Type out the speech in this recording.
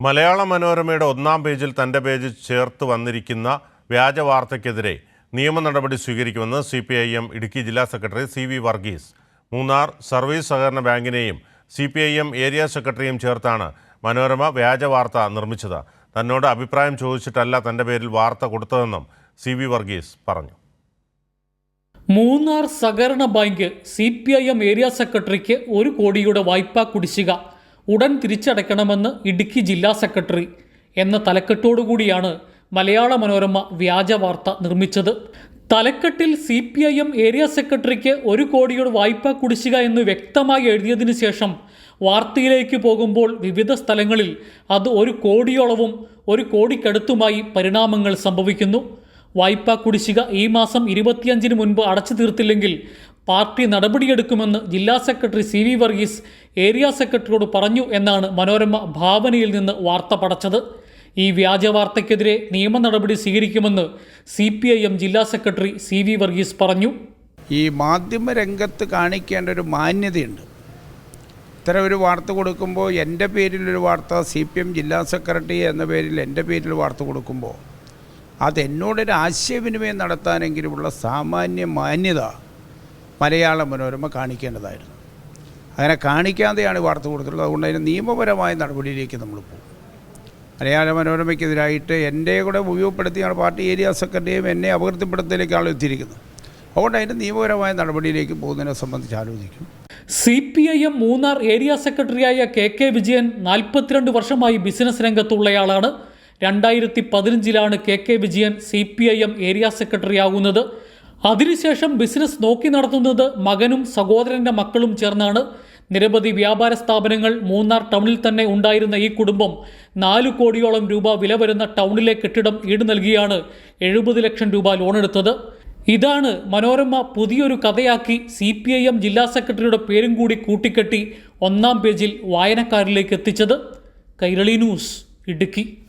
മലയാള മനോരമയുടെ ഒന്നാം പേജിൽ തന്റെ പേജ് ചേർത്ത് വന്നിരിക്കുന്ന വ്യാജ വാർത്തയ്ക്കെതിരെ നിയമ നടപടി സ്വീകരിക്കുമെന്ന് C P I M Idukki ജില്ലാ secretary C V Varghese. Munnar service സഹകരണ ബാങ്കിനെയും C P I M area സെക്രട്ടറിയും ചേർത്താണ് മനോരമ വ്യാജ വാർത്ത നിർമ്മിച്ചത്. തന്നോട് അഭിപ്രായം ചോദിച്ചിട്ടല്ല തന്റെ പേരിൽ വാർത്ത കൊടുത്തതെന്നും സി വി വർഗീസ് പറഞ്ഞു. മൂന്നാർ സഹകരണ bank C P I M area സെക്രട്ടറിക്ക് ഒരു കോടിയുടെ വായ്പാ കുടിശ്ശിക ഉടൻ തിരിച്ചടയ്ക്കണമെന്ന് ഇടുക്കി ജില്ലാ സെക്രട്ടറി എന്ന തലക്കെട്ടോടുകൂടിയാണ് മലയാള മനോരമ വ്യാജ വാർത്ത നിർമ്മിച്ചത്. തലക്കെട്ടിൽ C P I M area സെക്രട്ടറിക്ക് ഒരു കോടിയുടെ വായ്പ കുടിശ്ശിക എന്ന് വ്യക്തമായി എഴുതിയതിനു ശേഷം വാർത്തയിലേക്ക് പോകുമ്പോൾ വിവിധ സ്ഥലങ്ങളിൽ അത് ഒരു കോടിയോളവും ഒരു കോടിക്കടുത്തുമായി പരിണാമങ്ങൾ സംഭവിക്കുന്നു. വായ്പാ കുടിശ്ശിക ഈ മാസം ഇരുപത്തിയഞ്ചിന് മുൻപ് അടച്ചു തീർത്തില്ലെങ്കിൽ പാർട്ടി നടപടിയെടുക്കുമെന്ന് ജില്ലാ secretary C V Varghese area സെക്രട്ടറിയോട് പറഞ്ഞു എന്നാണ് മനോരമ ഭാവനയിൽ നിന്ന് വാർത്ത പടച്ചത്. ഈ വ്യാജ വാർത്തയ്ക്കെതിരെ നിയമ നടപടി സ്വീകരിക്കുമെന്ന് സി പി ഐ എം ജില്ലാ സെക്രട്ടറി സി വി വർഗീസ് പറഞ്ഞു. ഈ മാധ്യമ രംഗത്ത് കാണിക്കേണ്ട ഒരു മാന്യതയുണ്ട്. ഇത്തരം ഒരു വാർത്ത കൊടുക്കുമ്പോൾ എന്റെ പേരിലൊരു വാർത്ത സി പി എം ജില്ലാ സെക്രട്ടറി എന്ന പേരിൽ എന്റെ പേരിൽ വാർത്ത കൊടുക്കുമ്പോൾ അതെന്നോടൊരു ആശയവിനിമയം നടത്താനെങ്കിലുമുള്ള സാമാന്യ മാന്യത മലയാള മനോരമ കാണിക്കേണ്ടതായിരുന്നു. അങ്ങനെ കാണിക്കാതെയാണ് വാർത്ത കൊടുത്തിട്ടുള്ളത്. അതുകൊണ്ട് അതിന് നിയമപരമായ നടപടിയിലേക്ക് നമ്മൾ പോകും. മലയാള മനോരമയ്ക്കെതിരായിട്ട് എന്റെ കൂടെ ഉപയോഗപ്പെടുത്തിയാണ് പാർട്ടി ഏരിയ സെക്രട്ടറിയും എന്നെ അപകീർത്തിപ്പെടുത്തലിലേക്കാണ് എത്തിയിരിക്കുന്നത് അതുകൊണ്ട് അതിന്റെ നിയമപരമായ നടപടിയിലേക്ക് പോകുന്നതിനെ സംബന്ധിച്ച് ആലോചിക്കും. C P I M Munnar area സെക്രട്ടറിയായ കെ കെ വിജയൻ നാൽപ്പത്തിരണ്ട് വർഷമായി ബിസിനസ് രംഗത്തുള്ളയാളാണ്. രണ്ടായിരത്തി പതിനഞ്ചിലാണ് K K Vijayan C P I M area secretary ആകുന്നത് അതിനുശേഷം ബിസിനസ് നോക്കി നടത്തുന്നത് മകനും സഹോദരന്റെ മക്കളും ചേർന്നാണ്. നിരവധി വ്യാപാര സ്ഥാപനങ്ങൾ മൂന്നാർ ടൗണിൽ തന്നെ ഉണ്ടായിരുന്ന ഈ കുടുംബം നാലു കോടിയോളം രൂപ വില വരുന്ന ടൗണിലെ കെട്ടിടം ഈട് നൽകിയാണ് എഴുപത് ലക്ഷം രൂപ ലോണെടുത്തത് ഇതാണ് മനോരമ പുതിയൊരു കഥയാക്കി സി പി ഐ എം ജില്ലാ സെക്രട്ടറിയുടെ പേരും കൂടി കൂട്ടിക്കെട്ടി ഒന്നാം പേജിൽ വായനക്കാരിലേക്ക് എത്തിച്ചത്. കൈരളി ന്യൂസ് ഇടുക്കി.